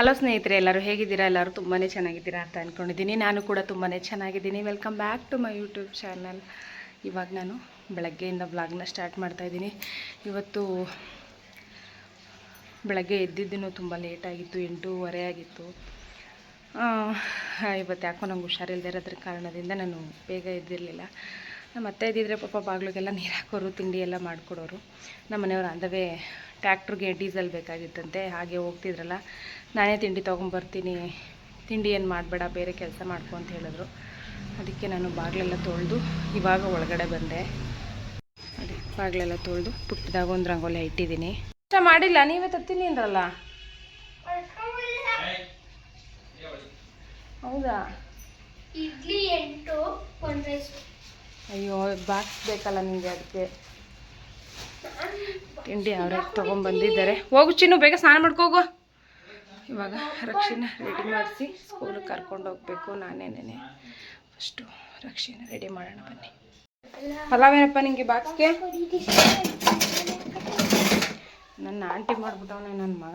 Hello ಸ್ನೇಹಿತರೆ, ಎಲ್ಲರೂ ಹೇಗಿದ್ದೀರಾ? ಎಲ್ಲರೂ ತುಂಬಾ ಚೆನ್ನಾಗಿದ್ದೀರಾ ಅಂತ ಅಂದ್ಕೊಂಡಿದ್ದೀನಿ ನಾನು ಕೂಡ ತುಂಬಾ ಚೆನ್ನಾಗಿದ್ದೀನಿ. Welcome back to my YouTube channel ಇವಾಗ ನಾನು ಬೆಳಗ್ಗೆಯಿಂದ ಬ್ಲಾಗ್ನ ಸ್ಟಾರ್ಟ್ ಮಾಡ್ತಾಯಿದ್ದೀನಿ ಇವತ್ತು ಬೆಳಗ್ಗೆ ಎದ್ದಿದ್ದೂ ತುಂಬ ಲೇಟಾಗಿತ್ತು ಎಂಟೂವರೆ ಆಗಿತ್ತು. ಇವತ್ತು ಯಾಕೋ ನಂಗೆ ಹುಷಾರಿಲ್ಲದೆ ಇರೋದ್ರ ಕಾರಣದಿಂದ ನಾನು ಬೇಗ ಎದ್ದಿರಲಿಲ್ಲ. ನಮ್ಮ ಅತ್ತೆ ಇದ್ದಿದ್ರೆ ಪಾಪ ಬಾಗಿಲಿಗೆಲ್ಲ ನೀರು ಹಾಕೋರು, ತಿಂಡಿ ಎಲ್ಲ ಮಾಡಿಕೊಡೋರು. ನಮ್ಮ ಮನೆಯವರು ಅಂದವೇ ಟ್ಯಾಕ್ಟ್ರಿಗೆ ಡೀಸೆಲ್ ಬೇಕಾಗಿತ್ತಂತೆ, ಹಾಗೆ ಹೋಗ್ತಿದ್ರಲ್ಲ. ನಾನೇ ತಿಂಡಿ ತೊಗೊಂಬರ್ತೀನಿ. ತಿಂಡಿ ಏನು ಮಾಡಬೇಡ ಬೇರೆ ಕೆಲಸ ಮಾಡ್ಕೊ ಅಂತ ಹೇಳಿದ್ರು. ಅದಕ್ಕೆ ನಾನು ಬಾಗಿಲೆಲ್ಲ ತೊಳೆದು ಇವಾಗ ಒಳಗಡೆ ಬಂದೆ. ಅದೇ ಬಾಗಿಲೆಲ್ಲ ತೊಳೆದು ಪುಟ್ಟದಾಗ ಒಂದು ರಂಗೋಲಿ ಇಟ್ಟಿದ್ದೀನಿ. ಇಷ್ಟ ಮಾಡಿಲ್ಲ ನೀವೇ ತತ್ತೀನಿ ಅಂದ್ರಲ್ಲ? ಹೌದಾ? ಇಡ್ಲಿ ಎಂಟು ಅಯ್ಯೋ ಬಾಕ್ಸ್ ಬೇಕಲ್ಲ ನಿಮಗೆ ಅದಕ್ಕೆ ತಿಂಡಿ ಅವ್ರಿಗೆ ತೊಗೊಂಬಂದಿದ್ದಾರೆ. ಹೋಗು. ಚಿನ್ನು ಬೇಗ ಸ್ನಾನ ಮಾಡ್ಕೋಗು ಇವಾಗ ರಕ್ಷೆನ ರೆಡಿ ಮಾಡಿಸಿ ಸ್ಕೂಲಿಗೆ ಕರ್ಕೊಂಡು ಹೋಗ್ಬೇಕು ನಾನೇನೇ ಫಸ್ಟು ರಕ್ಷೆನ ರೆಡಿ ಮಾಡೋಣ ಬನ್ನಿ. ಪಲಾವ್ ಏನಪ್ಪ ನಿಂಗೆ ಬಾಕ್ಸ್ಗೆ ನನ್ನ ಆಂಟಿ ಮಾಡಿಬಿಟ್ಟವನೇ ನನ್ನ ಮಗ.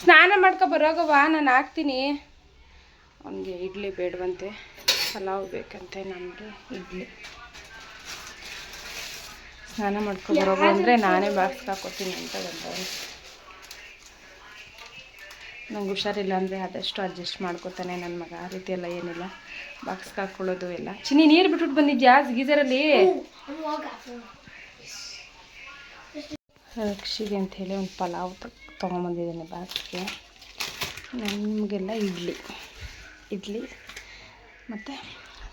ಸ್ನಾನ ಮಾಡ್ಕೊ ಬರೋಗವ ನಾನು ಹಾಕ್ತೀನಿ. ಅವನಿಗೆ ಇಡ್ಲಿ ಬೇಡವಂತೆ. ಪಲಾವ್ ಬೇಕಂತೆ ನಮಗೆ ಇಡ್ಲಿ. ಸ್ನಾನ ಮಾಡ್ಕೊ ಬರೋಗು ಅಂದರೆ ನಾನೇ ಬಾಕ್ಸ್ಗೆ ಹಾಕೋತೀನಿ ಅಂತ ಬಂದವನು. ನಂಗೆ ಹುಷಾರಿಲ್ಲ ಅಂದರೆ ಆದಷ್ಟು ಅಡ್ಜಸ್ಟ್ ಮಾಡ್ಕೋತಾನೆ ನನ್ನ ಮಗ. ಆ ರೀತಿ ಎಲ್ಲ ಏನಿಲ್ಲ. ಬಾಕ್ಸ್ಗೆ ಹಾಕ್ಕೊಳ್ಳೋದು ಎಲ್ಲ. ಚಿನ್ನಿ, ನೀರು ಬಿಟ್ಬಿಟ್ಟು ಬಂದಿದ್ಯಾ? ಗೀಸರಲ್ಲಿ ರಕ್ಷಿಗೆ ಅಂಥೇಳಿ ಒಂದು ಪಲಾವ್ ತೊಗೊಂಬಂದಿದ್ದೀನಿ ಬಾಕ್ಸ್ಗೆ ನಮಗೆಲ್ಲ ಇಡ್ಲಿ. ಇಡ್ಲಿ ಮತ್ತು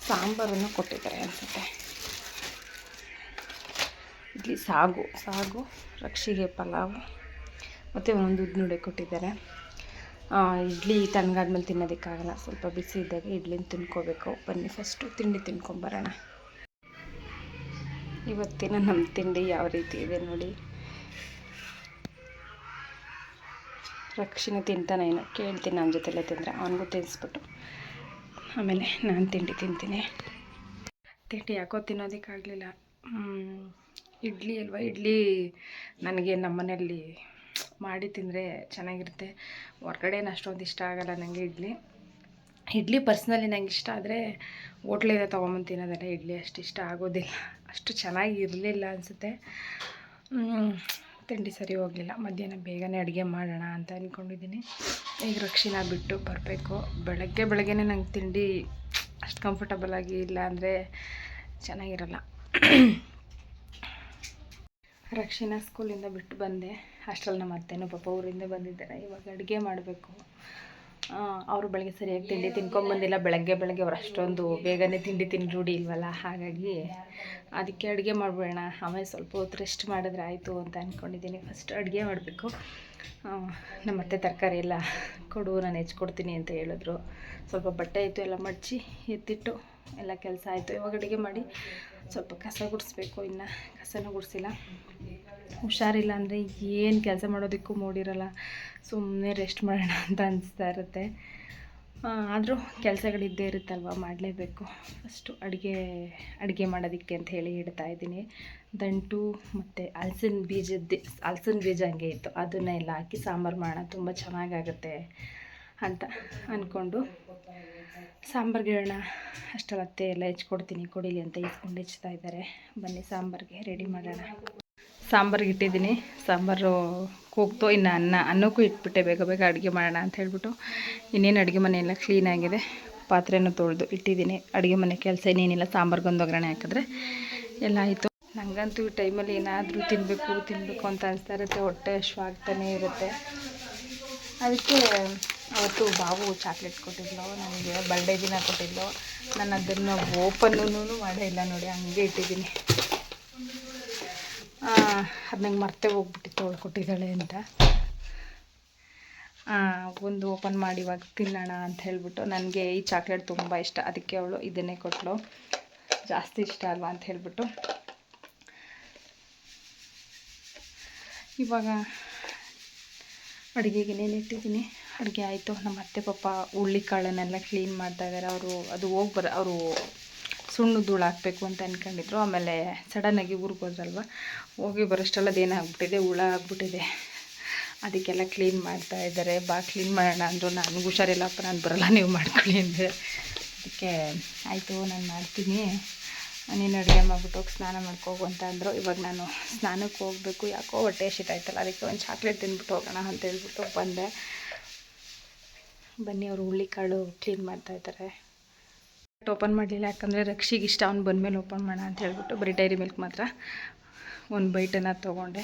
ಸಾಂಬಾರನ್ನು ಕೊಟ್ಟಿದ್ದಾರೆ ಅನಿಸುತ್ತೆ. ಇಡ್ಲಿ ಸಾಗು. ಸಾಗು, ರಕ್ಷಿಗೆ ಪಲಾವು. ಮತ್ತು ಒಂದು ಉದ್ನುಡೆ ಕೊಟ್ಟಿದ್ದಾರೆ. ಇಡ್ಲಿ ತಣ್ಣಗಾದ್ಮೇಲೆ ತಿನ್ನೋದಕ್ಕಾಗಲ್ಲ. ಸ್ವಲ್ಪ ಬಿಸಿ ಇದ್ದಾಗ ಇಡ್ಲಿನ ತಿನ್ಕೋಬೇಕು. ಬನ್ನಿ ಫಸ್ಟು ತಿಂಡಿ ತಿನ್ಕೊಂಬರೋಣ. ಇವತ್ತಿನ ನಮ್ಮ ತಿಂಡಿ ಯಾವ ರೀತಿ ಇದೆ ನೋಡಿ. ರಕ್ಷಿನ ತಿಂತಾನೇನೋ ಕೇಳ್ತೀನಿ ನನ್ನ ಜೊತೆಲೇ ತಿಂದರೆ. ಅವನಿಗೂ ತಿನ್ನಿಸ್ಬಿಟ್ಟು ಆಮೇಲೆ ನಾನು ತಿಂಡಿ ತಿಂತೀನಿ. ತಿಂಡಿ ಯಾಕೋ ತಿನ್ನೋದಕ್ಕಾಗಲಿಲ್ಲ. ಇಡ್ಲಿ ಅಲ್ವಾ? ಇಡ್ಲಿ ನನಗೆ ನಮ್ಮ ಮನೆಯಲ್ಲಿ ಮಾಡಿ ತಿಂದರೆ ಚೆನ್ನಾಗಿರುತ್ತೆ. ಹೊರ್ಗಡೆ ಅಷ್ಟೊಂದು ಇಷ್ಟ ಆಗಲ್ಲ ನನಗೆ ಇಡ್ಲಿ. ಇಡ್ಲಿ ಪರ್ಸ್ನಲಿ ನಂಗೆ ಇಷ್ಟ ಆದರೆ ಹೋಟ್ಲಿಂದ ತೊಗೊಂಬಂದು ತಿನ್ನೋದೆಲ್ಲ ಇಡ್ಲಿ ಅಷ್ಟು ಇಷ್ಟ ಆಗೋದಿಲ್ಲ. ಅಷ್ಟು ಚೆನ್ನಾಗಿ ಇರಲಿಲ್ಲ ಅನಿಸುತ್ತೆ. ತಿಂಡಿ ಸರಿ ಹೋಗಲಿಲ್ಲ. ಮಧ್ಯಾಹ್ನ ಬೇಗನೆ ಅಡುಗೆ ಮಾಡೋಣ ಅಂತ ಅಂದ್ಕೊಂಡಿದ್ದೀನಿ ಈಗ ರಕ್ಷಿನ ಬಿಟ್ಟು ಬರಬೇಕು. ಬೆಳಗ್ಗೆ ಬೆಳಗ್ಗೆನೆ ನಂಗೆ ತಿಂಡಿ ಅಷ್ಟು ಕಂಫರ್ಟಬಲ್ ಆಗಿ ಇಲ್ಲ ಅಂದರೆ ಚೆನ್ನಾಗಿರಲ್ಲ. ರಕ್ಷಿನ ಸ್ಕೂಲಿಂದ ಬಿಟ್ಟು ಬಂದೆ. ಹಾಸ್ಟೆಲ್ ನಮ್ಮ ಅತ್ತೆನೂ ಪಾಪ ಊರಿಂದ ಬಂದಿದ್ದಾರೆ. ಇವಾಗ ಅಡುಗೆ ಮಾಡಬೇಕು. ಅವರು ಬೆಳಗ್ಗೆ ಸರಿಯಾಗಿ ತಿಂಡಿ ತಿನ್ಕೊಂಬಂದಿಲ್ಲ ಬೆಳಗ್ಗೆ ಬೆಳಗ್ಗೆ ಅವ್ರು ಅಷ್ಟೊಂದು ಬೇಗನೆ ತಿಂಡಿ ತಿನ್ ರೂಢಿ ಇಲ್ವಲ್ಲ? ಹಾಗಾಗಿ ಅದಕ್ಕೆ ಅಡುಗೆ ಮಾಡಬೇಡ ಆಮೇಲೆ ಸ್ವಲ್ಪ ಹೊತ್ತು ರೆಸ್ಟ್ ಮಾಡಿದ್ರೆ ಆಯಿತು ಅಂತ ಅಂದ್ಕೊಂಡಿದ್ದೀನಿ ಫಸ್ಟ್ ಅಡುಗೆ ಮಾಡಬೇಕು. ನಮ್ಮ ಅತ್ತೆ ತರಕಾರಿ ಎಲ್ಲ ಕೊಡು ನಾನು ಹೆಚ್ಕೊಡ್ತೀನಿ ಅಂತ ಹೇಳಿದ್ರು. ಸ್ವಲ್ಪ ಬಟ್ಟೆ ಇತ್ತು ಎಲ್ಲ ಮಡಚಿ ಎತ್ತಿಟ್ಟು ಎಲ್ಲ ಕೆಲಸ ಆಯಿತು. ಇವಾಗ ಅಡುಗೆ ಮಾಡಿ ಸ್ವಲ್ಪ ಕಸ ಗುಡಿಸ್ಬೇಕು. ಇನ್ನು ಕಸನೂ ಗುಡಿಸಿಲ್ಲ. ಹುಷಾರಿಲ್ಲ ಅಂದರೆ ಏನು ಕೆಲಸ ಮಾಡೋದಕ್ಕೂ ಮೂಡಿರಲ್ಲ. ಸುಮ್ಮನೆ ರೆಸ್ಟ್ ಮಾಡೋಣ ಅಂತ ಅನಿಸ್ತಾ ಇರುತ್ತೆ. ಆದರೂ ಕೆಲಸಗಳಿದ್ದೇ ಇರುತ್ತಲ್ವ? ಮಾಡಲೇಬೇಕು. ಫಸ್ಟು ಅಡುಗೆ ಅಡುಗೆ ಮಾಡೋದಕ್ಕೆ ಅಂತ ಹೇಳಿ ಇಡ್ತಾ ಇದ್ದೀನಿ. ದಂಟು ಮತ್ತು ಹಲ್ಸಿನ ಬೀಜದ್ದು ಹಲ್ಸಿನ ಬೀಜ ಹಂಗೆ ಇತ್ತು. ಅದನ್ನೆಲ್ಲ ಹಾಕಿ ಸಾಂಬಾರು ಮಾಡೋಣ. ತುಂಬ ಚೆನ್ನಾಗಾಗುತ್ತೆ. ಅಂತ ಅಂದ್ಕೊಂಡು ಸಾಂಬಾರ್ಗೆ ಇಡೋಣ ಅಷ್ಟರಲ್ಲಿ ಅತ್ತೆ ಎಲ್ಲ ಹೆಚ್ಕೊಡ್ತೀನಿ, ಕೊಡಿಲಿ ಅಂತ ಇಸ್ಕೊಂಡು ಹೆಚ್ತಾ ಇದ್ದಾರೆ. ಬನ್ನಿ ಸಾಂಬಾರಿಗೆ ರೆಡಿ ಮಾಡೋಣ. ಸಾಂಬಾರ್ಗೆ ಇಟ್ಟಿದ್ದೀನಿ. ಸಾಂಬಾರು ಕೂಗ್ತೋ. ಇನ್ನು ಅನ್ನ, ಅನ್ನಕ್ಕೂ ಇಟ್ಬಿಟ್ಟೆ ಬೇಗ ಬೇಗ ಅಡುಗೆ ಮಾಡೋಣ ಅಂತ ಹೇಳ್ಬಿಟ್ಟು ಇನ್ನೇನು ಅಡುಗೆ ಮನೆಯೆಲ್ಲ ಕ್ಲೀನಾಗಿದೆ ಪಾತ್ರೆನೂ ತೊಳೆದು ಇಟ್ಟಿದ್ದೀನಿ. ಅಡುಗೆ ಮನೆ ಕೆಲಸ ಇನ್ನೇನಿಲ್ಲ ಸಾಂಬಾರ್ಗೊಂದು ಒಗ್ಗರಣೆ ಹಾಕಿದ್ರೆ ಎಲ್ಲ ಆಯಿತು. ನನಗಂತೂ ಈ ಟೈಮಲ್ಲಿ ಏನಾದರೂ ತಿನ್ನಬೇಕು ತಿನ್ನಬೇಕು ಅಂತ ಅನಿಸ್ತಾ ಇರುತ್ತೆ. ಹೊಟ್ಟೆ ಆಗ್ತಾನೇ ಇರುತ್ತೆ. ಅದಕ್ಕೆ ಅವತ್ತು ಬಾಬು ಚಾಕ್ಲೇಟ್ ಕೊಟ್ಟಿದ್ಲು ನನಗೆ ಬರ್ಡೇ ದಿನ ಕೊಟ್ಟಿದ್ಲು. ನಾನು ಅದನ್ನು ಓಪನ್ನೂ ಮಾಡೇ ಇಲ್ಲ ನೋಡಿ, ಹಂಗೆ ಇಟ್ಟಿದ್ದೀನಿ. ಅದು ನಂಗೆ ಮರ್ತೆ ಹೋಗ್ಬಿಟ್ಟಿತ್ತು ಅವಳು ಕೊಟ್ಟಿದ್ದಾಳೆ ಅಂತ. ಒಂದು ಓಪನ್ ಮಾಡಿ ಇವಾಗ ತಿನ್ನೋಣ ಅಂತ ಹೇಳ್ಬಿಟ್ಟು ನನಗೆ ಈ ಚಾಕ್ಲೇಟ್ ತುಂಬ ಇಷ್ಟ, ಅದಕ್ಕೆ ಅವಳು ಇದನ್ನೇ ಕೊಟ್ಟಳು ಜಾಸ್ತಿ ಇಷ್ಟ ಅಲ್ವಾ ಅಂತ ಹೇಳ್ಬಿಟ್ಟು. ಇವಾಗ ಅಡುಗೆಗೆ ಇಟ್ಟಿದ್ದೀನಿ? ಅಡುಗೆ ಆಯಿತು. ನಮ್ಮ ಅತ್ತೆ ಪಾಪ ಕಾಳನ್ನೆಲ್ಲ ಕ್ಲೀನ್ ಮಾಡ್ತಾ ಇದ್ದಾರೆ ಅವರು ಅದು ಹೋಗಿ ಬರ, ಅವರು ಸುಣ್ಣ ಧೂಳು ಹಾಕಬೇಕು ಅಂತ ಅಂದ್ಕೊಂಡಿದ್ರು ಆಮೇಲೆ ಸಡನ್ನಾಗಿ ಊರಿಗೆ ಹೋದ್ರಲ್ವ? ಹೋಗಿ ಬರೋಷ್ಟರಲ್ಲಿ ಅದೇನಾಗ್ಬಿಟ್ಟಿದೆ ಹುಳ ಆಗ್ಬಿಟ್ಟಿದೆ. ಅದಕ್ಕೆಲ್ಲ ಕ್ಲೀನ್ ಮಾಡ್ತಾ ಇದ್ದಾರೆ ಬಾ ಕ್ಲೀನ್ ಮಾಡೋಣ ಅಂದರು. ನಾನು ಹುಷಾರಿಲ್ಲಪ್ಪ ನಾನು ಬರಲ್ಲ. ನೀವು ಮಾಡ್ಕೊಳ್ಳಿ ಅಂದರೆ ಅದಕ್ಕೆ ಆಯಿತು, ನಾನು ಮಾಡ್ತೀನಿ. ನೀನು ಅಡುಗೆ ಮಾಡ್ಬಿಟ್ಟು ಹೋಗಿ, ಸ್ನಾನ ಮಾಡ್ಕೋಗು ಅಂತ ಅಂದರು. ಇವಾಗ ನಾನು ಸ್ನಾನಕ್ಕೆ ಹೋಗಬೇಕು. ಯಾಕೋ ಹೊಟ್ಟೆ ಆಯ್ತಲ್ಲ. ಅದಕ್ಕೆ ಒಂದು ಚಾಕ್ಲೇಟ್ ತಿಂದ್ಬಿಟ್ಟು ಹೋಗೋಣ ಅಂತ ಹೇಳ್ಬಿಟ್ಟು ಬಂದೆ. ಬನ್ನಿ, ಅವರು ಹುಳ್ಳಿಕಾಳು ಕ್ಲೀನ್ ಮಾಡ್ತಾ ಇದ್ದಾರೆ ಓಪನ್ ಮಾಡಲಿಲ್ಲ, ಯಾಕಂದರೆ ರಕ್ಷಿಗೆ ಇಷ್ಟ, ಅವ್ನು ಬಂದಮೇಲೆ ಓಪನ್ ಮಾಡೋಣ ಅಂತ ಹೇಳ್ಬಿಟ್ಟು ಬರೀ ಡೈರಿ ಮಿಲ್ಕ್ ಮಾತ್ರ. ಒಂದು ಬೈಟನ್ನು ತೊಗೊಂಡೆ.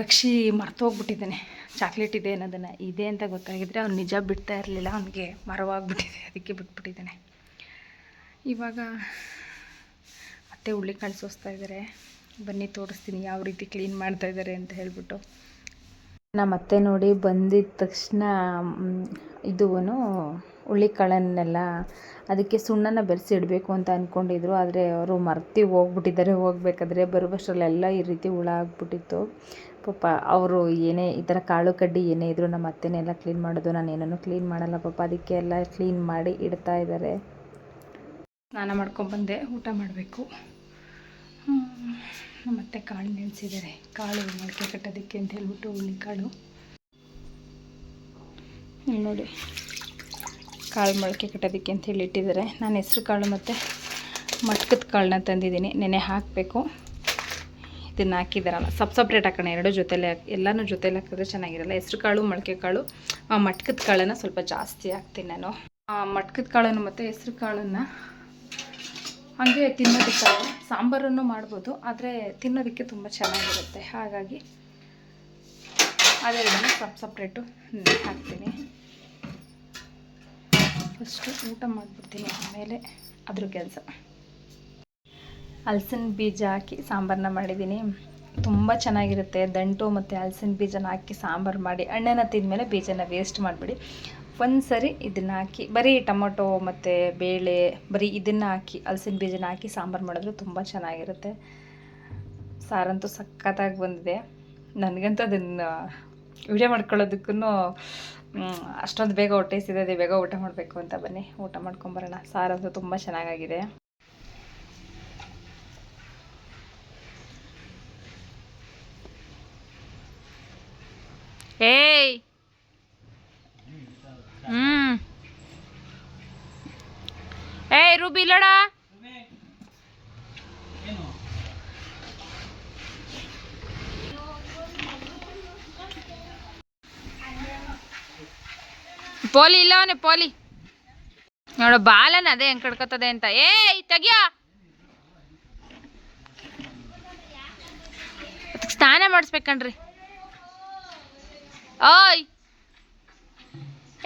ರಕ್ಷಿ ಮರ್ತೋಗ್ಬಿಟ್ಟಿದ್ದಾನೆ. ಚಾಕ್ಲೇಟ್ ಇದೆ ಅನ್ನೋದನ್ನು ಇದೆ ಅಂತ ಗೊತ್ತಾಗಿದ್ರೆ ಅವ್ನು ನಿಜ ಬಿಡ್ತಾ ಇರಲಿಲ್ಲ, ಅವನಿಗೆ ಮರವಾಗ್ಬಿಟ್ಟಿದೆ, ಅದಕ್ಕೆ ಬಿಟ್ಬಿಟ್ಟಿದ್ದಾನೆ. ಇವಾಗ ಅತ್ತೆ ಹುಳ್ಳಿ ಕಳ್ಸೋಸ್ತಾ ಇದ್ದಾರೆ ಬನ್ನಿ, ತೋರಿಸ್ತೀನಿ ಯಾವ ರೀತಿ ಕ್ಲೀನ್ ಮಾಡ್ತಾ ಇದ್ದಾರೆ ಅಂತ ಹೇಳ್ಬಿಟ್ಟು. ನಮ್ಮ ಅತ್ತೆ ನೋಡಿ ಬಂದಿದ್ದ ತಕ್ಷಣ ಇದು ಹುಳ್ಳಿಕಾಳನ್ನೆಲ್ಲ ಅದಕ್ಕೆ ಸುಣ್ಣನ ಬೆರೆಸಿ ಇಡಬೇಕು ಅಂತ ಅಂದ್ಕೊಂಡಿದ್ರು ಆದರೆ ಅವರು ಮರ್ತಿ ಹೋಗ್ಬಿಟ್ಟಿದ್ದಾರೆ. ಹೋಗ್ಬೇಕಾದ್ರೆ ಬರುವಷ್ಟರಲ್ಲೆಲ್ಲ ಈ ರೀತಿ ಹುಳ ಆಗ್ಬಿಟ್ಟಿತ್ತು. ಪಾಪ ಅವರು ಏನೇ ಈ ಥರ ಕಾಳು ಕಡ್ಡಿ ಏನೇ ಇದ್ದರೂ ನಮ್ಮ ಅತ್ತೆನೆಲ್ಲ ಕ್ಲೀನ್ ಮಾಡೋದು. ನಾನು ಏನೂ ಕ್ಲೀನ್ ಮಾಡಲ್ಲ ಪಾಪ. ಅದಕ್ಕೆ ಎಲ್ಲ ಕ್ಲೀನ್ ಮಾಡಿ ಇಡ್ತಾ ಇದ್ದಾರೆ. ಸ್ನಾನ ಮಾಡ್ಕೊಂಬಂದೆ ಊಟ ಮಾಡಬೇಕು. ನಮ್ಮ ಅತ್ತೆ ಕಾಳು ನೆನೆಸಿದ್ದಾರೆ. ಕಾಳು ಮೊಳಕೆ ಕಟ್ಟೋದಕ್ಕೆ ಅಂತ ಹೇಳ್ಬಿಟ್ಟು ಕಾಳು. ನೋಡಿ. ಕಾಳು ಮೊಳಕೆ ಕಟ್ಟೋದಕ್ಕೆ ಅಂತ ಹೇಳಿ ಇಟ್ಟಿದ್ದಾರೆ. ನಾನು ಹೆಸ್ರು ಕಾಳು ಮತ್ತು ಮಟ್ಕದ ಕಾಳನ್ನ ತಂದಿದ್ದೀನಿ. ನೆನೆ ಹಾಕಬೇಕು. ಇದನ್ನು ಹಾಕಿದಾರಲ್ಲ ಸಪ್ ಸಪ್ರೇಟ್ ಹಾಕೋಣ. ಎರಡು ಜೊತೆಲೆ ಹಾಕಿ, ಎಲ್ಲನೂ ಜೊತೆಲಿ ಹಾಕಿದ್ರೆ ಚೆನ್ನಾಗಿರಲ್ಲ. ಹೆಸ್ರು ಕಾಳು, ಮೊಳಕೆ ಕಾಳು, ಆ ಮಟ್ಕದ ಕಾಳನ್ನು ಸ್ವಲ್ಪ ಜಾಸ್ತಿ ಹಾಕ್ತೀನಿ ನಾನು. ಮಟ್ಕದ ಕಾಳನ್ನು ಮತ್ತು ಹೆಸ್ರು ಕಾಳನ್ನು ಹಾಗೆ ತಿನ್ನೋದಕ್ಕಾಗಿ ಸಾಂಬಾರನ್ನು ಮಾಡ್ಬೋದು, ಆದರೆ ತಿನ್ನೋದಕ್ಕೆ ತುಂಬ ಚೆನ್ನಾಗಿರುತ್ತೆ. ಹಾಗಾಗಿ ಅದೆರಡನ್ನು ಸಪ್ ಸಪ್ರೇಟು ಹಾಕ್ತೀನಿ. ಫಸ್ಟು ಊಟ ಮಾಡಿಬಿಡ್ತೀನಿ, ಆಮೇಲೆ ಅದ್ರ ಕೆಲಸ. ಹಲ್ಸಿನ ಬೀಜ ಹಾಕಿ ಸಾಂಬಾರನ್ನ ಮಾಡಿದ್ದೀನಿ. ತುಂಬ ಚೆನ್ನಾಗಿರುತ್ತೆ. ದಂಟು ಮತ್ತು ಹಲ್ಸಿನ ಬೀಜನ ಹಾಕಿ ಸಾಂಬಾರು ಮಾಡಿ ಹಣ್ಣನ್ನ ತಿಂದಮೇಲೆ ಬೀಜನ ವೇಸ್ಟ್ ಮಾಡಿಬಿಡಿ. ಒಂದು ಸರಿ ಇದನ್ನು ಹಾಕಿ, ಬರೀ ಟೊಮೊಟೊ ಮತ್ತು ಬೇಳೆ, ಬರೀ ಇದನ್ನು ಹಾಕಿ, ಹಲ್ಸಿನ ಬೀಜನ ಹಾಕಿ ಸಾಂಬಾರು ಮಾಡಿದ್ರೆ ತುಂಬ ಚೆನ್ನಾಗಿರುತ್ತೆ. ಸಾರಂತೂ ಸಖತ್ತಾಗಿ ಬಂದಿದೆ. ನನಗಂತೂ ಅದನ್ನು ವಿಡಿಯೋ ಮಾಡ್ಕೊಳ್ಳೋದಕ್ಕೂ ಅಷ್ಟೊಂದು ಬೇಗ ಹೊಟ್ಟೆ ಸಿದೆ ಬೇಗ ಊಟ ಮಾಡಬೇಕು ಅಂತ ಬನ್ನಿ. ಊಟ ಮಾಡ್ಕೊಂಬರೋಣ. ಸಾರಂತೂ ತುಂಬ ಚೆನ್ನಾಗಾಗಿದೆ. ಏಯ್! ಹ್ಮ್. ಏಯ್, ರೂಬಿ, ಇಲ್ಲಡ. ಪೋಲಿ, ಇಲ್ಲ ಅವನೇ, ಪೋಲಿ. ನೋಡ, ಬಾಲನ ಅದೇ ಹೆಂಗ್ ಕಡ್ಕೊತದೆ ಅಂತ. ಏ ತೆಗಿಯ. ಸ್ನಾನ ಮಾಡಿಸ್ಬೇಕಣ್ರಿ ಓಯ್.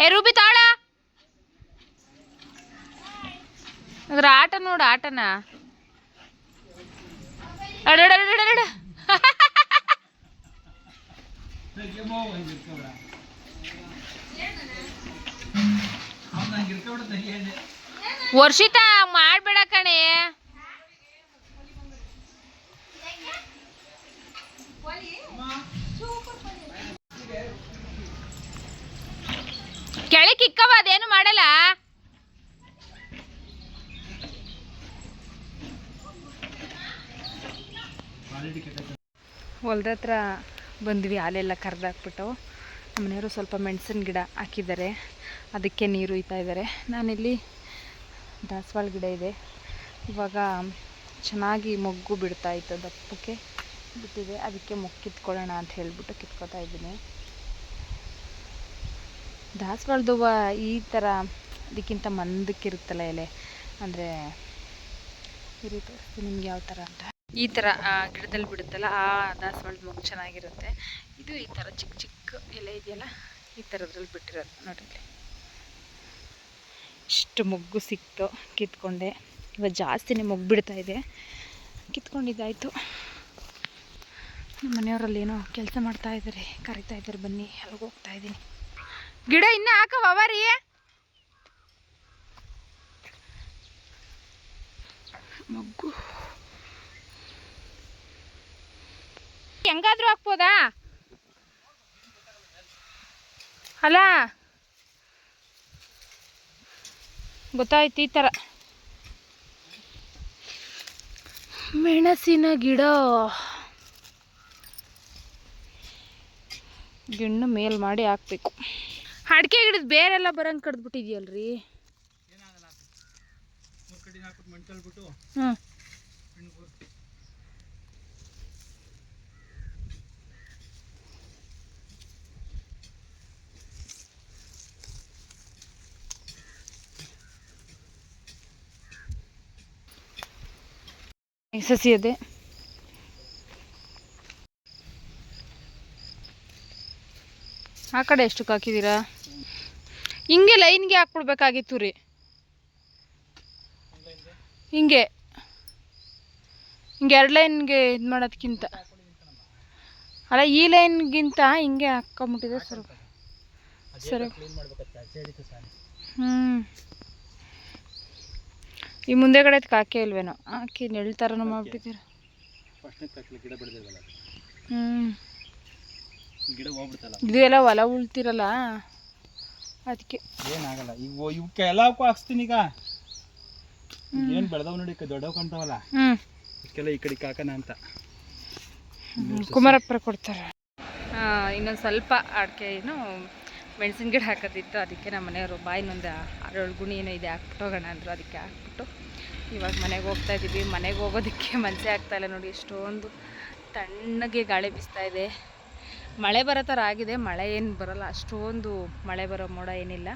ಏ ರೂಬಿ ತಾಳ. ಅದ್ರ ಆಟ ನೋಡು ಆಟನ. ಅಡಡಡಡಡ ವರ್ಷಿತ ಮಾಡ್ಬೇಡ ಕಣೆ. ಕೆಳಕ್ಕೆ ಇಕ್ಕವ, ಅದೇನು ಮಾಡಲ್ಲ? ಹೊಲ್ದ ಹತ್ರ ಬಂದ್ವಿ, ಹಾಲೆಲ್ಲ ಕರೆದಾಕ್ಬಿಟ್ಟು. ನಮ್ಮನೆಯವರು ಸ್ವಲ್ಪ ಮೆಣಸಿನ ಗಿಡ ಹಾಕಿದ್ದಾರೆ. ಅದಕ್ಕೆ ನೀರು ಹುಯ್ತಾ ಇದ್ದಾರೆ. ನಾನಿಲ್ಲಿ ದಾಸವಾಳ ಗಿಡ ಇದೆ. ಇವಾಗ ಚೆನ್ನಾಗಿ ಮೊಗ್ಗು ಬಿಡ್ತಾ ಇತ್ತು, ದಪ್ಪಕ್ಕೆ ಬಿಟ್ಟಿದೆ. ಅದಕ್ಕೆ ಮೊಗ್ಗು ಕಿತ್ಕೊಳ್ಳೋಣ ಅಂತ ಹೇಳಿಬಿಟ್ಟು ಕಿತ್ಕೋತಾ ಇದ್ದೀನಿ. ದಾಸವಾಳದ ಹೂವು ಈ ಥರ ಇದಕ್ಕಿಂತ ಮಂದಕ್ಕಿರುತ್ತಲ್ಲ ಎಲೆ. ಅಂದರೆ, ಈ ರೀತಿ ನಿಮ್ಗೆ ಯಾವ ಥರ ಅಂತ. ಈ ಥರ ಗಿಡದಲ್ಲಿ ಬಿಡುತ್ತಲ್ಲ, ಆ ದಾಸವಾಳದ ಮೊಗ್ಗು ಚೆನ್ನಾಗಿರುತ್ತೆ. ಇದು ಈ ಥರ ಚಿಕ್ಕ ಚಿಕ್ಕ ಎಲೆ ಇದೆಯಲ್ಲ, ಈ ಥರದ್ರಲ್ಲಿ ಬಿಟ್ಟಿರೋದು ನೋಡಿರಿ. ಇಷ್ಟು ಮೊಗ್ಗು ಸಿಕ್ತು, ಕಿತ್ಕೊಂಡೆ. ಇವಾಗ ಜಾಸ್ತಿನೇ ಮೊಗ್ಗು ಬಿಡ್ತಾ ಇದೆ. ಕಿತ್ಕೊಂಡಿದ್ದಾಯಿತು. ನಮ್ಮ ಮನೆಯವರಲ್ಲಿ ಏನೋ ಕೆಲಸ ಮಾಡ್ತಾ ಇದ್ದಾರೆ ಕರಿತಾ ಇದ್ದಾರೆ ಬನ್ನಿ ಅಲ್ಲಿಗೆ ಹೋಗ್ತಾ ಇದ್ದೀನಿ. ಗಿಡ ಇನ್ನೂ ಹಾಕವ ರೀ ಮೊಗ್ಗು. ಹೆಂಗಾದ್ರೂ ಹಾಕ್ಬೋದಾ? ಅಲ್ಲ ಗೊತ್ತಾಯ್ತು ಈ ಥರ ಮೆಣಸಿನ ಗಿಡ. ಗಿಣ್ಣು ಮೇಲ್ ಮಾಡಿ ಹಾಕ್ಬೇಕು. ಅಡಿಕೆ ಗಿಡದ ಬೇರೆಲ್ಲ ಬರಂಗೆ ಕಡ್ದ್ಬಿಟ್ಟಿದ್ಯಲ್ರಿ? ಹ್ಞೂ ಸಸಿ ಅದೇ. ಆ ಕಡೆ ಎಷ್ಟಕ್ಕೆ ಹಾಕಿದ್ದೀರಾ? ಹಿಂಗೆ ಲೈನ್ಗೆ ಹಾಕ್ಬಿಡ್ಬೇಕಾಗಿತ್ತು ರೀ. ಹಿಂಗೆ. ಹಿಂಗೆ ಎರಡು ಲೈನ್ಗೆ ಇದು ಮಾಡೋದಕ್ಕಿಂತ ಅಲ್ಲ ಈ ಲೈನ್ಗಿಂತ ಹಿಂಗೆ ಹಾಕೊಂಬಿಟ್ಟಿದೆ ಸರ್. ಸರಿ. ಹ್ಞೂ ಈ ಮುಂದೆಗಡೆ ಅದಕ್ಕೆ ಹಾಕೇ ಇಲ್ವೇನೋ? ಹಾಕಿ ನೆಳ್ ಥರನೂ ಮಾಡ್ಬಿಟ್ಟಿದ್ದೀರ? ಹ್ಞೂ ಗಿಡ ಹೋಗ್ಬಿಡ್ತಲ್ಲ. ಇದು ಎಲ್ಲ ಹೊಲ ಉಳ್ತಿರಲ್ಲ? ಅದಕ್ಕೆ ಏನಾಗಲ್ಲ. ಈಗ ಇವಕ್ಕೆ ಎಲ್ಲಕ್ಕೂ ಹಾಕ್ಸ್ತೀನಿ ಈಗ. ಏನು ಬೆಳೆದವ್ ನೋಡಿ ದೊಡ್ಡವ್ ಕಾಣ್ತಾವಲ್ಲ ಹ್ಞೂ ಇದಕ್ಕೆಲ್ಲ ಈ ಕಡೆಗೆ ಹಾಕೋಣ ಅಂತ. ಕುಮಾರಪ್ಪರ ಕೊಡ್ತಾರೆ. ಇನ್ನೊಂದು ಸ್ವಲ್ಪ ಅಡಿಕೆ ಏನು ಮೆಣಸಿನ ಗಿಡ ಹಾಕೋದಿತ್ತು. ಅದಕ್ಕೆ ನಮ್ಮ ಮನೆಯವರು ಬಾಯಿನೊಂದು ಆರೇಳು ಗುಣಿ ಏನೋ ಇದೆ ಹಾಕ್ಬಿಟ್ಟು ಹೋಗೋಣ ಅಂದರು. ಅದಕ್ಕೆ ಹಾಕ್ಬಿಟ್ಟು ಇವಾಗ ಮನೆಗೆ ಹೋಗ್ತಾ ಇದ್ದೀವಿ ಮನೆಗೆ ಹೋಗೋದಕ್ಕೆ ಮನಸ್ಸೇ ಆಗ್ತಾಯಿಲ್ಲ ಇಲ್ಲ ನೋಡಿ. ಎಷ್ಟೊಂದು ತಣ್ಣಗೆ ಗಾಳಿ ಬೀಸ್ತಾ ಇದೆ. ಮಳೆ ಬರೋ ಥರ ಆಗಿದೆ. ಮಳೆ ಏನು ಬರಲ್ಲ. ಅಷ್ಟೊಂದು ಮಳೆ ಬರೋ ಮೋಡ ಏನಿಲ್ಲ.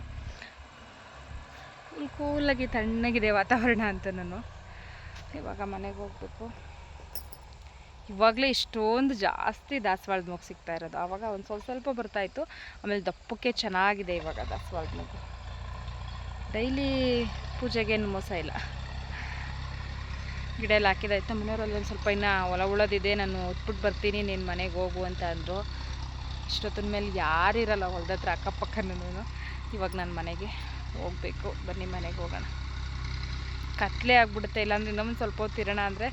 ಫುಲ್ ಕೂಲಾಗಿ ತಣ್ಣಗಿದೆ ವಾತಾವರಣ ಅಂತ ನಾನು. ಇವಾಗ ಮನೆಗೆ ಹೋಗ್ಬೇಕು. ಇವಾಗಲೇ ಇಷ್ಟೊಂದು ಜಾಸ್ತಿ ದಾಸವಾಳದ ಮೂಗು ಸಿಗ್ತಾ ಇರೋದು. ಆವಾಗ ಒಂದು ಸ್ವಲ್ಪ ಸ್ವಲ್ಪ ಬರ್ತಾಯಿತ್ತು ಆಮೇಲೆ ದಪ್ಪಕ್ಕೆ ಚೆನ್ನಾಗಿದೆ ಇವಾಗ ದಾಸವಾಳದ ಮೂಗು ಡೈಲಿ ಪೂಜೆಗೇನು ಮೋಸ ಇಲ್ಲ. ಗಿಡ ಎಲ್ಲ ಹಾಕಿದಾಯ್ತು ಮನೆಯವರಲ್ಲಿ ಒಂದು ಸ್ವಲ್ಪ ಇನ್ನು ಹೊಲ ಉಳೋದಿದೆ. ನಾನು ಹೊತ್ಬಿಟ್ಟು ಬರ್ತೀನಿ. ನೀನು ಮನೆಗೆ ಹೋಗು ಅಂತ ಅಂದರು. ಇಷ್ಟೊತ್ತಿನ ಮೇಲೆ ಯಾರಿರಲ್ಲ ಹೊಲ್ದ ಹತ್ರ ಅಕ್ಕಪಕ್ಕನೂ ಇವಾಗ ನಾನು ಮನೆಗೆ ಹೋಗಬೇಕು. ಬನ್ನಿ ಮನೆಗೆ ಹೋಗೋಣ. ಕತ್ಲೆ ಆಗಿಬಿಡುತ್ತೆ. ಇಲ್ಲಾಂದ್ರೆ ಇನ್ನೊಂದು ಸ್ವಲ್ಪ ಹೊತ್ತು ಇರೋಣ ಅಂದರೆ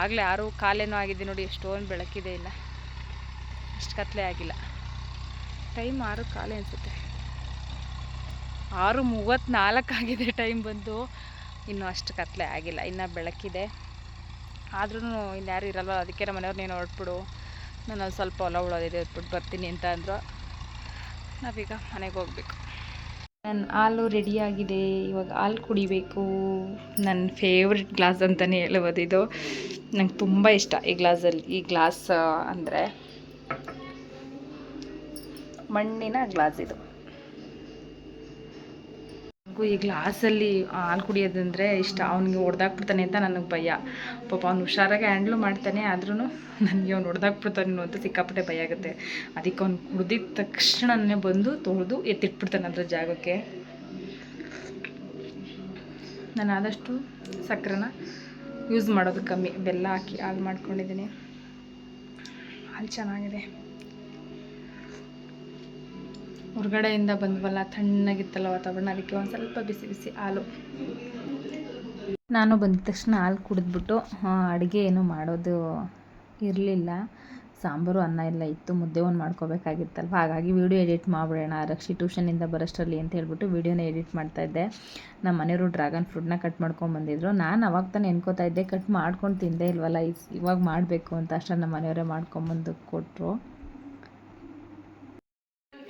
ಆಗಲೇ ಆರು ಕಾಲೇನೋ ಆಗಿದೆ ನೋಡಿ, ಎಷ್ಟೊಂದು ಬೆಳಕಿದೆ ಇಲ್ಲ. ಅಷ್ಟು ಕತ್ಲೆ ಆಗಿಲ್ಲ. ಟೈಮ್ ಆರು ಕಾಲೇ ಅನಿಸುತ್ತೆ. ಆರು ಮೂವತ್ತ್ನಾಲ್ಕು ಆಗಿದೆ ಟೈಮ್ ಬಂದು. ಇನ್ನೂ ಅಷ್ಟು ಕತ್ಲೆ ಆಗಿಲ್ಲ. ಇನ್ನು ಬೆಳಕಿದೆ. ಆದ್ರೂ ಇನ್ಯಾರು ಇರಲ್ಲ ಅದಕ್ಕೆ ನಮ್ಮ ಮನೆಯವ್ರು ನೀನು ಹೊರಟ್ಬಿಡು. ನಾನು ಸ್ವಲ್ಪ ಹೊಲ ಉಳೋದಿದೆ ಬಿಟ್ಟು ಬರ್ತೀನಿ ಅಂತ ಅಂದರು. ನಾವೀಗ ಮನೆಗೆ ಹೋಗಬೇಕು. ನನ್ನ ಹಾಲು ರೆಡಿಯಾಗಿದೆ ಇವಾಗ ಹಾಲು ಕುಡಿಬೇಕು. ನನ್ನ ಫೇವ್ರೆಟ್ ಗ್ಲಾಸ್ ಅಂತಲೇ ಹೇಳುವುದು ಇದು. ನಂಗೆ ತುಂಬ ಇಷ್ಟ ಈ ಗ್ಲಾಸಲ್ಲಿ ಈ ಗ್ಲಾಸ್ ಅಂದರೆ ಮಣ್ಣಿನ ಗ್ಲಾಸ್ ಇದು. ನನಗೂ ಈ ಗ್ಲಾಸಲ್ಲಿ ಹಾಲು ಕುಡಿಯೋದಂದರೆ ಇಷ್ಟ. ಅವನಿಗೆ ಹೊಡೆದಾಕ್ಬಿಡ್ತಾನೆ ಅಂತ ನನಗೆ ಭಯ. ಪಾಪ ಅವ್ನು ಹುಷಾರಾಗಿ ಹ್ಯಾಂಡ್ಲು ಮಾಡ್ತಾನೆ ಆದ್ರೂ ನನಗೆ ಅವ್ನು ಹೊಡೆದಾಕ್ಬಿಡ್ತಾನೆ ಅಂತ ಸಿಕ್ಕಾಪಟ್ಟೆ ಭಯ ಆಗುತ್ತೆ. ಅದಕ್ಕೆ ಅವ್ನು ಕುಡ್ದಿದ್ದ ತಕ್ಷಣನೇ ಬಂದು ತೊಳೆದು ಎತ್ತಿಟ್ಬಿಡ್ತಾನೆ ಅದರ ಜಾಗಕ್ಕೆ. ನಾನು ಆದಷ್ಟು ಸಕ್ಕರೆನ ಯೂಸ್ ಮಾಡೋದು ಕಮ್ಮಿ. ಬೆಲ್ಲ ಹಾಕಿ ಹಾಲು ಮಾಡ್ಕೊಂಡಿದ್ದೀನಿ. ಹಾಲು ಚೆನ್ನಾಗಿದೆ. ಹೊರಗಡೆಯಿಂದ ಬಂದ್ವಲ್ಲ, ತಣ್ಣಗಿತ್ತಲ್ಲ ವಾತಾವರಣ, ಅದಕ್ಕೆ ಒಂದು ಸ್ವಲ್ಪ ಬಿಸಿ ಬಿಸಿ ಹಾಲು. ನಾನು ಬಂದ ತಕ್ಷಣ ಹಾಲು ಕುಡಿದ್ಬಿಟ್ಟು ಅಡುಗೆ ಏನು ಮಾಡೋದು ಇರಲಿಲ್ಲ. ಸಾಂಬಾರು, ಅನ್ನ ಎಲ್ಲ ಇತ್ತು, ಮುದ್ದೆ ಒಂದು ಮಾಡ್ಕೋಬೇಕಾಗಿತ್ತಲ್ವ? ಹಾಗಾಗಿ ವೀಡಿಯೋ ಎಡಿಟ್ ಮಾಡಿಬಿಡೋಣ. ರಕ್ಷಿ ಟ್ಯೂಷನಿಂದ ಬರೋಷ್ಟರಲ್ಲಿ ಅಂತ ಹೇಳ್ಬಿಟ್ಟು ವೀಡಿಯೋನ ಎಡಿಟ್ ಮಾಡ್ತಾ ಇದ್ದೆ. ನಮ್ಮ ಮನೆಯವರು ಡ್ರ್ಯಾಗನ್ ಫ್ರೂಟ್ನ ಕಟ್ ಮಾಡ್ಕೊಂಬಂದಿದ್ರು ನಾನು ಅವಾಗ ತಾನೇ ಎನ್ಕೋತಾ ಇದ್ದೆ, ಕಟ್ ಮಾಡ್ಕೊಂಡು ತಿಂದೇ ಇಲ್ವಲ್ಲ ಇವಾಗ ಮಾಡಬೇಕು ಅಂತ ಅಷ್ಟೇ ನಮ್ಮ ಮನೆಯವರೇ ಮಾಡ್ಕೊಂಬಂದು ಕೊಟ್ಟರು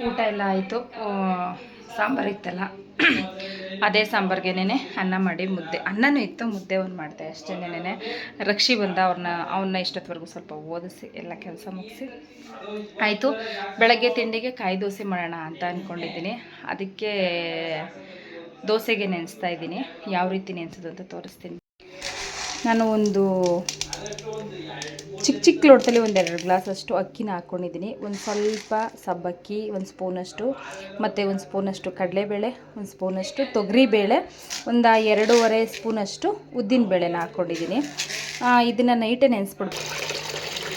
ಊಟ ಎಲ್ಲ ಆಯಿತು. ಸಾಂಬಾರು ಇತ್ತಲ್ಲ. ಅದೇ ಸಾಂಬಾರ್ಗೆನೆ ಅನ್ನ ಮಾಡಿ ಮುದ್ದೆ. ಅನ್ನನೂ ಇತ್ತು ಮುದ್ದೆ ಒಂದು ಮಾಡಿದೆ ಅಷ್ಟೇ ನೆನೆ ರಕ್ಷಿ ಬಂದ ಅವ್ರನ್ನ ಅವನ್ನ ಇಷ್ಟೊತ್ತವರೆಗೂ ಸ್ವಲ್ಪ ಓದಿಸಿ, ಎಲ್ಲ ಕೆಲಸ ಮುಗಿಸಿ. ಆಯಿತು, ಬೆಳಗ್ಗೆ ತಿಂಡಿಗೆ ಕಾಯಿ ದೋಸೆ ಮಾಡೋಣ ಅಂತ ಅಂದ್ಕೊಂಡಿದ್ದೀನಿ ಅದಕ್ಕೆ ದೋಸೆಗೆ ನೆನೆಸ್ತಾ ಇದ್ದೀನಿ. ಯಾವ ರೀತಿ ನೆನೆಸೋದು ಅಂತ ತೋರಿಸ್ತೀನಿ. ನಾನು ಒಂದು ಚಿಕ್ಕ ಚಿಕ್ಕ ಲೋಟದಲ್ಲಿ ಒಂದೆರಡು ಗ್ಲಾಸಷ್ಟು ಅಕ್ಕಿನ ಹಾಕ್ಕೊಂಡಿದ್ದೀನಿ. ಒಂದು ಸ್ವಲ್ಪ ಸಬ್ಬಕ್ಕಿ, ಒಂದು ಸ್ಪೂನಷ್ಟು, ಮತ್ತು ಒಂದು ಸ್ಪೂನಷ್ಟು ಕಡಲೆಬೇಳೆ, ಒಂದು ಸ್ಪೂನಷ್ಟು ತೊಗರಿಬೇಳೆ, ಒಂದು ಎರಡೂವರೆ ಸ್ಪೂನಷ್ಟು ಉದ್ದಿನಬೇಳೆನ ಹಾಕ್ಕೊಂಡಿದ್ದೀನಿ. ಇದನ್ನು ನೈಟೇ ನೆನೆಸ್ಬಿಡ್ಬೇಕು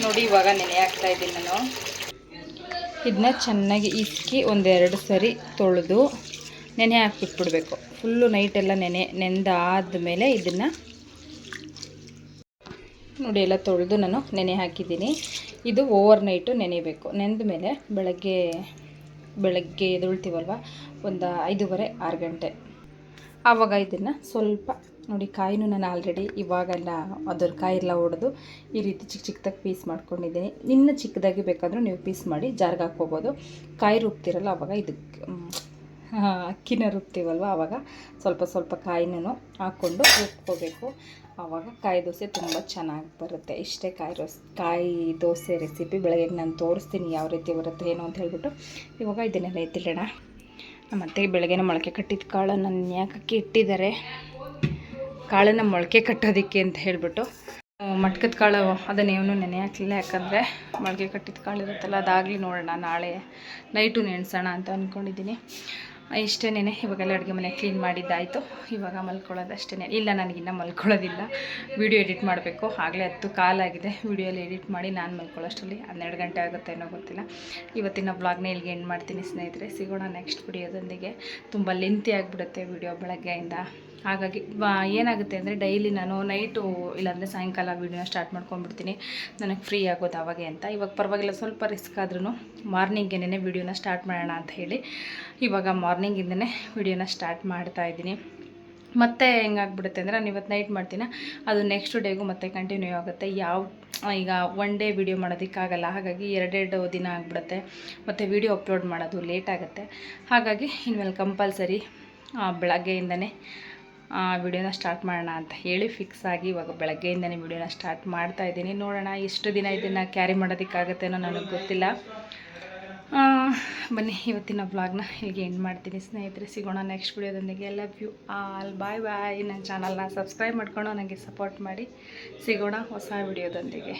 ನೋಡಿ ಇವಾಗ ನೆನೆ ಹಾಕ್ತಾ ಇದ್ದೀನಿ ನಾನು. ಇದನ್ನ ಚೆನ್ನಾಗಿ ಇಕ್ಕಿ ಒಂದೆರಡು ಸರಿ ತೊಳೆದು ನೆನೆ ಹಾಕ್ಬಿಟ್ಬಿಡ್ಬೇಕು. ಫುಲ್ಲು ನೈಟೆಲ್ಲ ನೆನೆ, ನೆಂದಾದ್ಮೇಲೆ ಇದನ್ನು ನೋಡಿ ಎಲ್ಲ ತೊಳೆದು ನಾನು ನೆನೆ ಹಾಕಿದ್ದೀನಿ. ಇದು ಓವರ್ ನೈಟು ನೆನೆಯಬೇಕು ನೆನೆದ ಮೇಲೆ ಬೆಳಗ್ಗೆ ಬೆಳಗ್ಗೆ ಎದುಳ್ತೀವಲ್ವ ಒಂದು ಐದೂವರೆ, ಆರು ಗಂಟೆ. ಆವಾಗ ಇದನ್ನು ಸ್ವಲ್ಪ ನೋಡಿ ಕಾಯಿನೂ ನಾನು ಆಲ್ರೆಡಿ ಇವಾಗೆಲ್ಲ ಅದ್ರ ಎಲ್ಲ ಹೊಡೆದು ಈ ರೀತಿ ಚಿಕ್ಕ ಚಿಕ್ಕದಾಗಿ ಪೀಸ್ ಮಾಡ್ಕೊಂಡಿದ್ದೀನಿ. ಇನ್ನೂ ಚಿಕ್ಕದಾಗಿ ಬೇಕಾದರೂ ನೀವು ಪೀಸ್ ಮಾಡಿ ಜಾರ್ಗೆ ಹಾಕ್ಕೋಬೋದು. ಕಾಯಿ ರುಬ್ತಿರಲ್ಲ ಆವಾಗ ಇದಕ್ಕೆ ಅಕ್ಕಿನ ರುಬ್ತೀವಲ್ವ? ಆವಾಗ ಸ್ವಲ್ಪ ಸ್ವಲ್ಪ ಕಾಯಿನೂ ಹಾಕ್ಕೊಂಡು ರುಬ್ಕೋಬೇಕು. ಆವಾಗ ಕಾಯಿ ದೋಸೆ ತುಂಬ ಚೆನ್ನಾಗಿ ಬರುತ್ತೆ. ಇಷ್ಟೇ ಕಾಯಿ ರೋಸ್, ಕಾಯಿ ದೋಸೆ ರೆಸಿಪಿ ಬೆಳಗ್ಗೆ ನಾನು ತೋರಿಸ್ತೀನಿ ಯಾವ ರೀತಿ ಬರುತ್ತೆ ಏನು ಅಂತ ಹೇಳ್ಬಿಟ್ಟು. ಇವಾಗ ಇದನ್ನೆಲ್ಲ ಎತ್ತಿಡೋಣ. ಅತ್ತೆಗೆ ಬೆಳಗ್ಗೆನೇ ಮೊಳಕೆ ಕಟ್ಟಿದ ಕಾಳನ್ನು ಯಾಕಕ್ಕೆ ಇಟ್ಟಿದ್ದಾರೆ. ಕಾಳನ್ನು ಮೊಳಕೆ ಕಟ್ಟೋದಕ್ಕೆ ಅಂತ ಹೇಳಿಬಿಟ್ಟು. ಮಟ್ಕದ ಕಾಳು ಅದನ್ನೇನು ನೆನೆ ಹಾಕಲಿಲ್ಲ. ಯಾಕಂದರೆ ಮೊಳಕೆ ಕಟ್ಟಿದ ಕಾಳು ಇರುತ್ತಲ್ಲ, ಅದಾಗಲಿ ನೋಡೋಣ. ನಾಳೆ ನೈಟು ನೆನೆಸೋಣ ಅಂತ ಅಂದ್ಕೊಂಡಿದ್ದೀನಿ ಇಷ್ಟೇನೆ ಇವಾಗೆಲ್ಲ ಅಡುಗೆ ಮನೆ ಕ್ಲೀನ್ ಮಾಡಿದ್ದಾಯಿತು. ಇವಾಗ ಮಲ್ಕೊಳ್ಳೋದು ಅಷ್ಟೇ ಇಲ್ಲ, ನನಗಿನ್ನ ಮಲ್ಕೊಳ್ಳೋದಿಲ್ಲ. ವಿಡಿಯೋ ಎಡಿಟ್ ಮಾಡಬೇಕು. ಆಗಲೇ ಹತ್ತು ಕಾಲಾಗಿದೆ ವೀಡಿಯೋಲಿ ಎಡಿಟ್ ಮಾಡಿ ನಾನು ಮಲ್ಕೊಳ್ಳೋಷ್ಟರಲ್ಲಿ ಹನ್ನೆರಡು ಗಂಟೆ ಆಗುತ್ತೆ ಏನೋ ಗೊತ್ತಿಲ್ಲ. ಇವತ್ತಿನ ಬ್ಲಾಗ್ನ ಇಲ್ಲಿಗೆ ಎಂಡ್ ಮಾಡ್ತೀನಿ ಸ್ನೇಹಿತರೆ. ಸಿಗೋಣ ನೆಕ್ಸ್ಟ್ ವಿಡಿಯೋದೊಂದಿಗೆ ತುಂಬ ಲೆಂತಿ ಆಗಿಬಿಡುತ್ತೆ ವಿಡಿಯೋ ಬೆಳಗ್ಗೆಯಿಂದ. ಹಾಗಾಗಿ ಏನಾಗುತ್ತೆ ಅಂದರೆ ಡೈಲಿ ನಾನು ನೈಟು ಇಲ್ಲಾಂದರೆ ಸಾಯಂಕಾಲ ವೀಡಿಯೋನ ಸ್ಟಾರ್ಟ್ ಮಾಡ್ಕೊಂಡ್ಬಿಡ್ತೀನಿ. ನನಗೆ ಫ್ರೀ ಆಗೋದು ಅವಾಗೆ ಅಂತ. ಇವಾಗ ಪರವಾಗಿಲ್ಲ, ಸ್ವಲ್ಪ ರಿಸ್ಕ್ ಆದ್ರೂ ಮಾರ್ನಿಂಗೇನೇ ವೀಡಿಯೋನ ಸ್ಟಾರ್ಟ್ ಮಾಡೋಣ ಅಂತ ಹೇಳಿ ಇವಾಗ ಮಾರ್ನಿಂಗಿಂದನೇ ವೀಡಿಯೋನ ಸ್ಟಾರ್ಟ್ ಮಾಡ್ತಾ ಇದ್ದೀನಿ. ಮತ್ತೆ ಹೆಂಗಾಗ್ಬಿಡುತ್ತೆ ಅಂದರೆ ನಾನು ಇವತ್ತು ನೈಟ್ ಮಾಡ್ತೀನಿ, ಅದು ನೆಕ್ಸ್ಟ್ ಡೇಗೂ ಮತ್ತೆ ಕಂಟಿನ್ಯೂ ಆಗುತ್ತೆ. ಯಾವ, ಈಗ ಒನ್ ಡೇ ವಿಡಿಯೋ ಮಾಡೋದಕ್ಕಾಗಲ್ಲ, ಹಾಗಾಗಿ ಎರಡೆರಡು ದಿನ ಆಗಿಬಿಡುತ್ತೆ. ಮತ್ತು ವಿಡಿಯೋ ಅಪ್ಲೋಡ್ ಮಾಡೋದು ಲೇಟ್ ಆಗುತ್ತೆ. ಹಾಗಾಗಿ ಇನ್ಮೇಲೆ ಕಂಪಲ್ಸರಿ ಬೆಳಗ್ಗೆಯಿಂದನೇ ವಿಡಿಯೋನ ಸ್ಟಾರ್ಟ್ ಮಾಡೋಣ ಅಂತ ಹೇಳಿ ಫಿಕ್ಸ್ ಆಗಿ ಇವಾಗ ಬೆಳಗ್ಗೆಯಿಂದನೇ ವಿಡಿಯೋನ ಸ್ಟಾರ್ಟ್ ಮಾಡ್ತಾ ಇದ್ದೀನಿ. ನೋಡೋಣ ಎಷ್ಟು ದಿನ ಇದನ್ನು ಕ್ಯಾರಿ ಮಾಡೋದಕ್ಕಾಗತ್ತೇನೋ ನನಗೆ ಗೊತ್ತಿಲ್ಲ. ಬನ್ನಿ, ಇವತ್ತಿನ ವ್ಲಾಗ್ನ ಇಲ್ಲಿಗೆ ಎಂಡ್ ಮಾಡ್ತೀನಿ. ಸ್ನೇಹಿತರೆ, ಸಿಗೋಣ next ವಿಡಿಯೋದೊಂದಿಗೆ. Love you all bye bye ನನ್ನ ಚಾನಲ್ನ ಸಬ್ಸ್ಕ್ರೈಬ್ ಮಾಡ್ಕೊಂಡು ನನಗೆ ಸಪೋರ್ಟ್ ಮಾಡಿ. ಸಿಗೋಣ ಹೊಸ ವಿಡಿಯೋದೊಂದಿಗೆ.